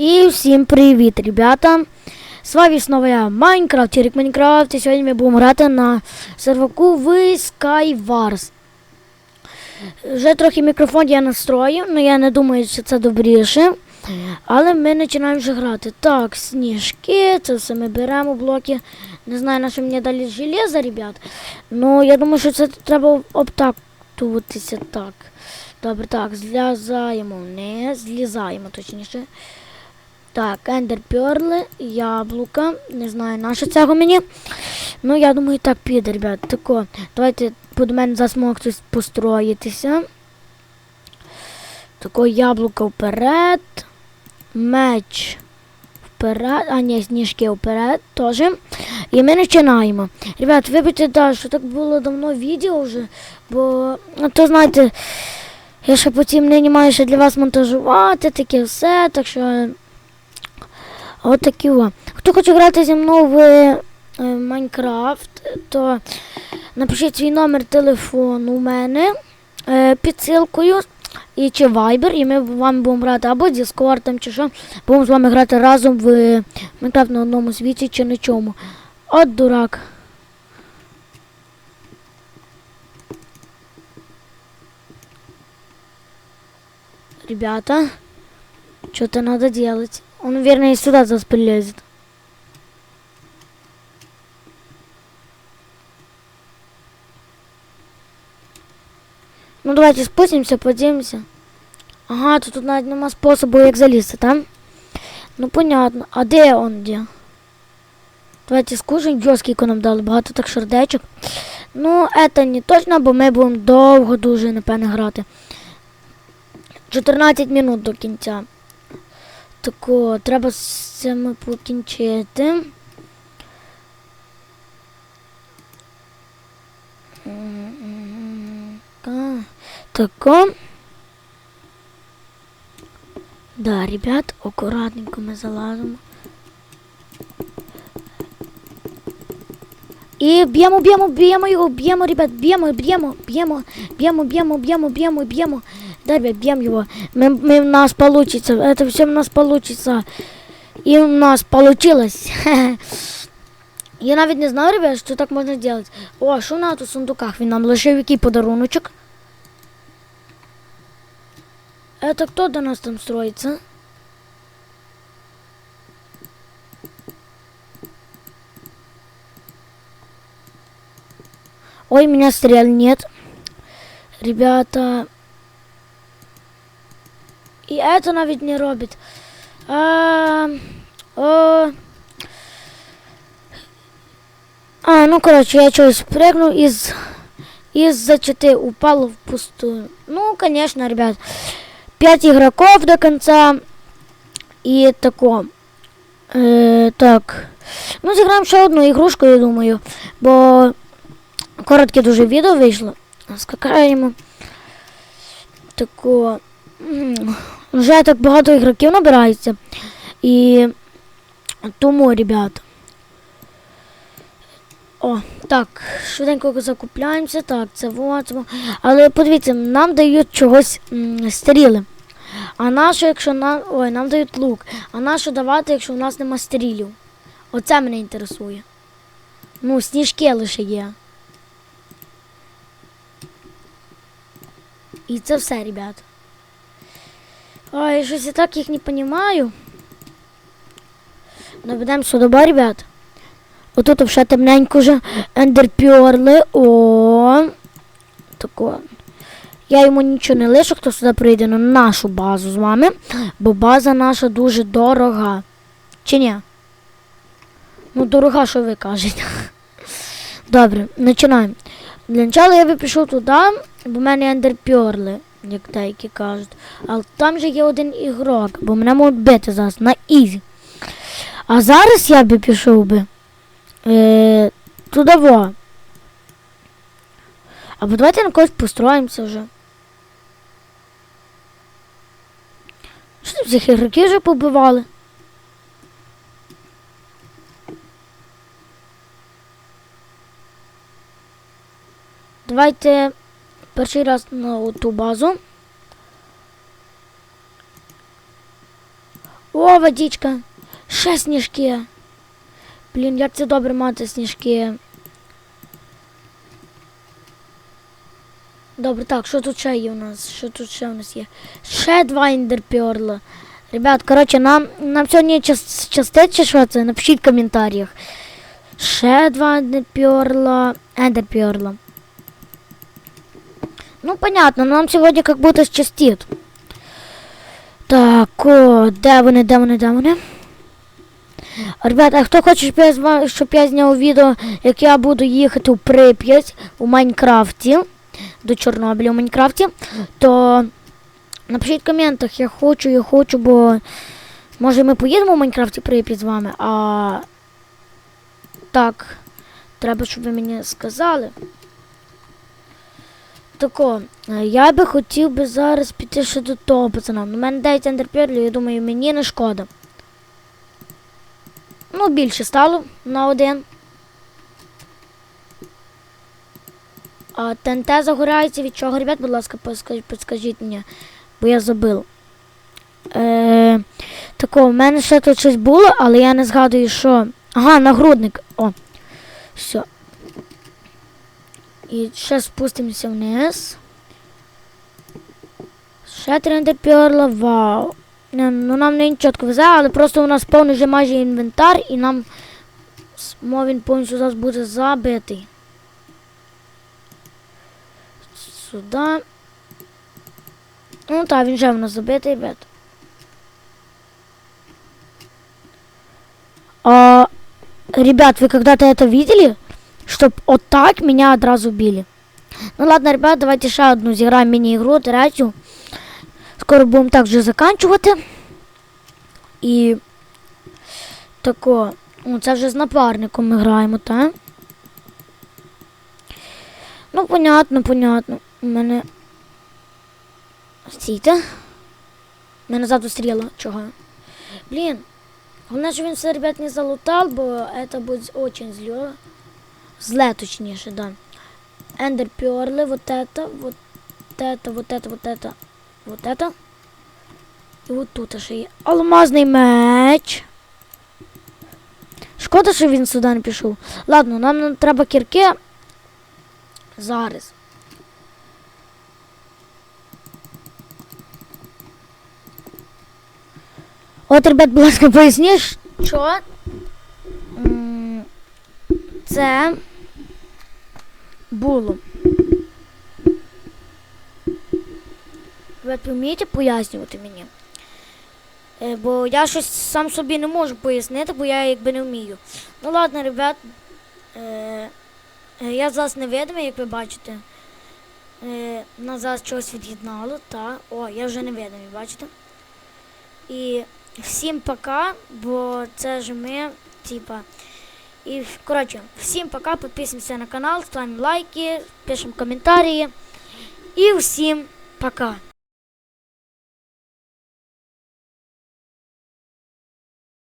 І всім привіт, ребята! З вами знову я Майнкрафт, Терек Майнкрафт, і сьогодні ми будемо грати на серваку в Skywars. Вже трохи мікрофон я настроїв, але я не думаю, що це добріше. Але ми починаємо вже грати. Так, сніжки, це все ми беремо блоки. Не знаю, на що мені дали железо, ребят. Ну, я думаю, що це треба обтактуватися так. Добре, так, злізаємо вниз, злізаємо точніше. Так, ендерперли, яблука. Не знаю, на що цього мені. Ну, я думаю, так піде, ребят. Тако, давайте під мене засмог хтось построїтися. Тако яблуко вперед. Меч вперед. А, ні, сніжки вперед теж. І ми починаємо. Ребят, вибачте, да, що так було давно відео вже, бо, ну, то знаєте, я ще потім не маю ще для вас монтажувати, таке все, так що. От такі о. Хто хоче грати зі мною в е, Майнкрафт, то напишіть свій номер телефону у мене е, під ссылкою і чи Viber, і ми вам будемо грати або Discord, там, чи що. Будемо з вами грати разом в Майнкрафт на одному світі чи на чому. От дурак. Ребята, что-то надо делать. Он, наверное, сюда зараз прилезет. Ну, давайте спустимся, поднимемся. Ага, тут, тут навіть нема способу, як залізти, там? Ну, понятно. А де он, де? Давайте скушаємо, Йо, скільки нам дали, багато так сердечок. Ну, это не точно, бо ми будемо довго дуже, напевне, грати. 14 минут до кінця. Тако, треба з цим покінчити. Тако. Да, ребят, акуратненько ми залазимо. І б'ємо, б'ємо, б'ємо його, б'ємо, ребят, б'ємо, б'ємо, б'ємо, б'ємо, б'ємо, б'ємо, б'ємо, б'ємо. Да, ребят, б'ємо його. Ми, ми, в нас получится, это все у нас получится. І у нас получилось. Я навіть не знав, ребят, що так можна делать. О, що на тут в сундуках? Він нам лишив який подаруночок. Это кто до нас там строится? Ой, меня стрел нет. Ребята. І это навіть не робить. А, о, а, ну короче, я чогось прыгнул из из зачаты упал в пустую. Ну, конечно, ребят. Пять игроков до конца. И тако. Е, так. Ну, зіграємо ще одну ігрушку, я думаю. Бо коротке дуже відео вийшло. Скакаємо. Тако. Вже так багато ігроків набирається. І тому, ребят. О, так, швиденько закупляємося. Так, це вот. Але подивіться, нам дають чогось м, стріли. А нащо, якщо нам. Ой, нам дають лук. А нащо давати, якщо у нас нема стрілів? Оце мене інтересує. Ну, сніжки лише є. І це все, ребят. Ой, щось я так їх не понимаю. Наведемо сюди, ребят. Отут вже темненько вже ендерпьорли. О. Тако. Я йому нічого не лишу, хто сюди прийде на нашу базу з вами. Бо база наша дуже дорога. Чи ні? Ну, дорога, що ви кажете. Добре, починаємо. Для начала я би пішов туди, бо в мене ендерпьорли, як деякі кажуть. Але там же є один ігрок, бо мене можуть бити зараз на ізі. А зараз я би пішов би е, туди во. Або давайте на когось построїмося вже. Що там ігроків вже побивали? Давайте перший раз на ту базу. О, водичка. Ще сніжки. Блін, як це добре мати сніжки. Добре, так, що тут ще є у нас? Що тут ще у нас є? Ще два індерпьорла. Ребят, коротше, нам, нам сьогодні час, частить чи що це? Напишіть в коментарях. Ще два ендерпьорла. Ендерпьорла. Ну, понятно, нам сьогодні як будто щастить. Так, о, де вони, де вони, де вони? Ребята, хто хоче, щоб я, зняв відео, як я буду їхати у Прип'ять у Майнкрафті, до Чорнобиля у Майнкрафті, то напишіть в коментах, я хочу, я хочу, бо може ми поїдемо у Майнкрафті Прип'ять з вами, а так, треба, щоб ви мені сказали. Тако, е, я би хотів би зараз піти ще до того пацана. У мене 9 ендерперлів, я думаю, мені не шкода. Ну, більше стало на один. А ТНТ загорається від чого, ребят, будь ласка, підскажіть мені, бо я забив. Е, тако, в мене ще тут щось було, але я не згадую, що. Ага, нагрудник. О. Все. І ще спустимося вниз. Ще три ендерперла, вау. Не, ну нам не чітко везе, але просто у нас повний вже майже інвентар і нам с- мов він повністю зараз буде забитий. Сюди. Ну так, він вже в нас забитий, ребят. А, ребят, вы когда-то это видели? Чтоб вот так меня одразу били. Ну ладно, ребят, давайте ще одну зіграємо міні-ігру, третю. Скоро будемо так вже заканчувати. І тако, ну це вже з напарником ми граємо, так? Ну, понятно, понятно. У мене. Стійте. У мене ззаду стріла. Чого? Блін. Головне, що він все, ребят, не залутав, бо це буде очень зле. Зле, точніше, да. Эндер перли, вот это, вот это, вот это, вот это, вот это. І от тут ще є алмазний меч. Шкода, що він сюди не пішов. Ладно, нам не треба кірки. Зараз. От, ребят, будь ласка, поясніть, що м, це було. Ви вмієте пояснювати мені? Е, бо я щось сам собі не можу пояснити, бо я якби не вмію. Ну ладно, ребят. Е, е, я зараз невидимий, як ви бачите. Нас зараз чогось від'єднало, та. О, я вже невидимий, бачите? І всім пока, бо це ж ми, типа. І, коротше, всім пока, підписуємося на канал, ставимо лайки, пишемо коментарі. І всім пока.